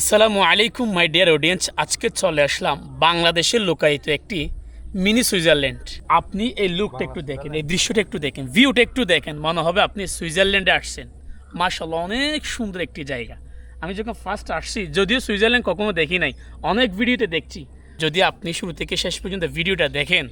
আসসালামু আলাইকুম মাই dear audience আজকে চলে আসলাম বাংলাদেশের লোকায়িত একটি মিনি সুইজারল্যান্ড। আপনি এই লুকটা একটু দেখেন এই দৃশ্যটা একটু দেখেন ভিউটা একটু দেখেন মনে হবে আপনি সুইজারল্যান্ডে আসছেন। মার্শাল্লাহ অনেক সুন্দর একটি জায়গা। আমি যখন ফার্স্ট আসছি যদিও সুইজারল্যান্ড কখনো দেখি নাই অনেক ভিডিওতে দেখছি। যদি আপনি শুরু থেকে শেষ পর্যন্ত ভিডিওটা দেখেন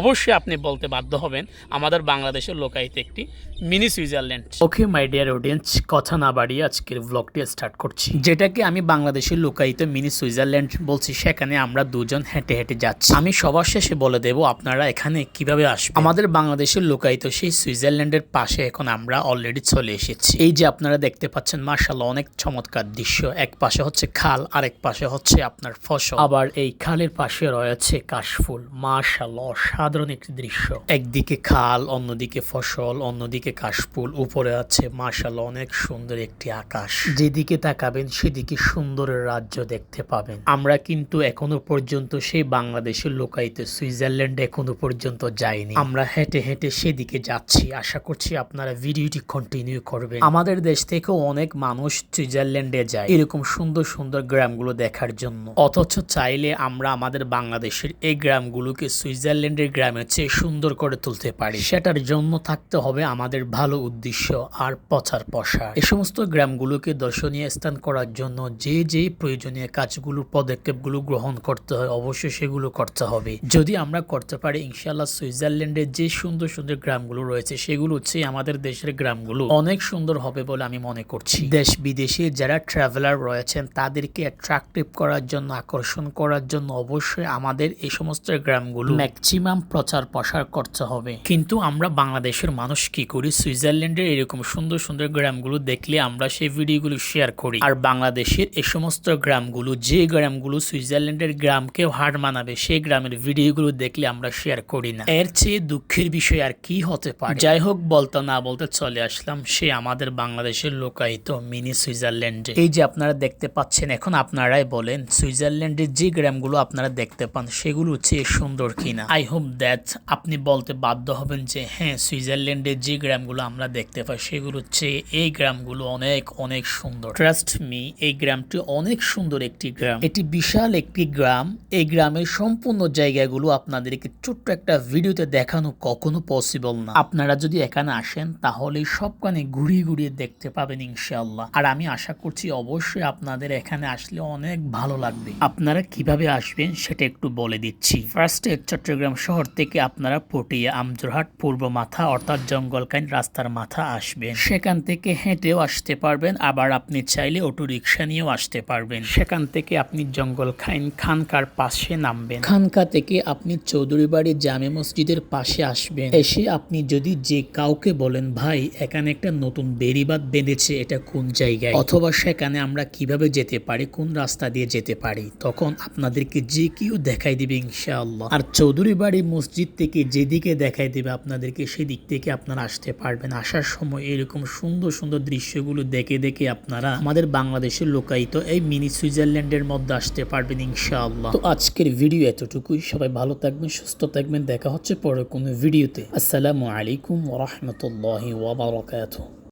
অবশ্যই আপনি বলতে বাধ্য হবেন, আমাদের বাংলাদেশের লোকায়িত একটি mini Switzerland. Okay, my dear audience, কথা না বাড়িয়ে আজকের ব্লগটি স্টার্ট করছি। যেটাকে আমি বাংলাদেশের লোকায়িত মিনি সুইজারল্যান্ড বলছি, সেখানে আমরা দুজন হেঁটে হেঁটে যাচ্ছি। আমি সবার শেষে বলে দেব আপনারা এখানে কীভাবে আসবেন। আমাদের বাংলাদেশের লোকায়িত সেই সুইজারল্যান্ডের পাশে এখন আমরা অলরেডি চলে এসেছি। এই যে আপনারা দেখতে পাচ্ছেন মার্শাল্লাহ অনেক চমৎকার দৃশ্য। এক পাশে হচ্ছে খাল, আরেক পাশে হচ্ছে আপনার ফসল। আবার এই খালের পাশে রয়েছে কাশফুল। মার্শাল্লাহ অসাধারণ একটি দৃশ্য। একদিকে খাল, অন্যদিকে ফসল, অন্যদিকে কাশফুল, উপরে আছে মার্শাল্লাহ অনেক সুন্দর একটি আকাশ। যেদিকে তাকাবেন সেদিকে সুন্দরের রাজ্য দেখতে পাবেন। আমরা কিন্তু এখনও পর্যন্ত সেই বাংলাদেশের লোকাইতে সুইজারল্যান্ড এখনও পর্যন্ত যাইনি। আমরা হেঁটে হেঁটে সেদিকে যাচ্ছি। আশা করছি আপনারা ভিডিওটি কন্টিনিউ করবেন। আমাদের দেশ থেকেও অনেক মানুষ সুইজারল্যান্ডে যায় এরকম সুন্দর সুন্দর গ্রামগুলো দেখার জন্য। অথচ চাইলে আমরা আমাদের বাংলাদেশের এই গ্রামগুলোকে সুইজারল্যান্ডের গ্রামের চেয়ে সুন্দর করে তুলতে পারি। সেটার জন্য থাকতে হবে আমাদের ভালো উদ্দেশ্য আর প্রচার প্রসার এ সমস্ত গ্রামগুলোকে দর্শনীয় স্থান করার জন্য যে যে প্রয়োজনীয় কাজগুলো, পদক্ষেপগুলো গ্রহণ করতে হয়, অবশ্যই সেগুলো করতে হবে। যদি আমরা করতে পারি ইনশাল্লাহ সুইজারল্যান্ডের যে সুন্দর সুন্দর গ্রামগুলো রয়েছে, সেগুলো হচ্ছে আমাদের দেশের গ্রামগুলো। অনেক সুন্দর হবে বলে আমি মনে করছি। দেশ বিদেশে যারা ট্রাভেলার রয়েছেন, তাদেরকে অ্যাট্রাকটিভ করার জন্য, আকর্ষণ করার জন্য অবশ্যই আমাদের এই সমস্ত গ্রামগুলো ম্যাক্সিমাম প্রচার প্রসার করতে হবে। কিন্তু আমরা বাংলাদেশের মানুষ কি করি? সুইজারল্যান্ডের এরকম সুন্দর সুন্দর গ্রামগুলো দেখলে আমরা সেই ভিডিওগুলো শেয়ার করি। আর বাংলাদেশের এই সমস্ত গ্রামগুলো, যে গ্রামগুলো সুইজারল্যান্ডের গ্রামকেও হার মানাবে, সেই গ্রামের ভিডিওগুলো দেখলে আমরা শেয়ার করি না। এর চেয়ে দুঃখের বিষয় আর কি হতে পারে? যাই হোক, বলতে না বলতে চলে আসলাম সে আমাদের বাংলাদেশের লোকায়িত মিনি সুইজারল্যান্ডে। এই যে আপনারা দেখতে পাচ্ছেন, এখন আপনারাই বলেন, সুইজারল্যান্ডের যে গ্রামগুলো আপনারা দেখতে পান, সেগুলো হচ্ছে সুন্দর কিনা। আই হোপ দ্যাট আপনি বলতে বাধ্য হবেন যে হ্যাঁ সুইজারল্যান্ডের যে গ্রামগুলো আমরা দেখতে পাই সেগুলো হচ্ছে এই গ্রামগুলো অনেক অনেক সুন্দর। ট্রাস্ট মি এই গ্রামটি অনেক সুন্দর একটি গ্রাম। এটি বিশাল একটি গ্রাম। এই গ্রামের সম্পূর্ণ জায়গাগুলো আপনাদেরকে ছোট্ট একটা ভিডিওতে দেখানো কখনো পসিবল না। আপনারা যদি এখানে আসেন, তাহলে সবখানে ঘুরিয়ে ঘুরিয়ে দেখতে পাবেন ইনশাআল্লাহ। আর আমি আশা করছি অবশ্যই আপনাদের এখানে আসলে অনেক ভালো লাগবে। আপনারা কীভাবে আসবেন সেটা একটু বলে দিচ্ছি। ফার্স্টে চট্টগ্রাম শহর থেকে আপনারা পটিয়া, আমজোরহাট, পূর্ব মাথা অর্থাৎ জঙ্গলকাইন রাস্তার মাথা আসবেন। সেখান থেকে হেঁটেও আসতে পারবেন, আবার আপনি চাইলে অটো রিক্সা নিয়েও আসতে পারবেন। সেখান থেকে আপনি জঙ্গল খাইন খানকার পাশে নামবেন। খানকা থেকে আপনি চৌধুরী বাড়ি জামে মসজিদের পাশে আসবেন। এসে আপনি যদি যে কাউকে বলেন, ভাই, এখানে একটা নতুন বেরিবাদ বেঁধেছে, এটা কোন জায়গায়? অথবা সেখানে আমরা কীভাবে যেতে পারি, কোন রাস্তা দিয়ে যেতে পারি, তখন আপনাদেরকে যে কেউ দেখাই দিবে ইনশাআল্লাহ। আর চৌধুরী বাড়ি মসজিদ থেকে যেদিকে দেখাই দেবে আপনাদেরকে, সেদিক থেকে আপনারা আসতে পারবেন। আসার সময় এরকম সুন্দর সুন্দর দৃশ্যগুলো দেখে দেখে আপনারা আমাদের বাংলাদেশের লোকায়িত এই মিনি সুইজারল্যান্ডের মধ্যে আসতে পারবেন ইনশাআল্লাহ। তো আজকের ভিডিও এতটুকুই। সবাই ভালো থাকবেন, সুস্থ থাকবেন। দেখা হচ্ছে পরে কোনো ভিডিওতে। আসসালামু আলাইকুম ওরহমতুল্লাহি ওয়াবারাকাতুহ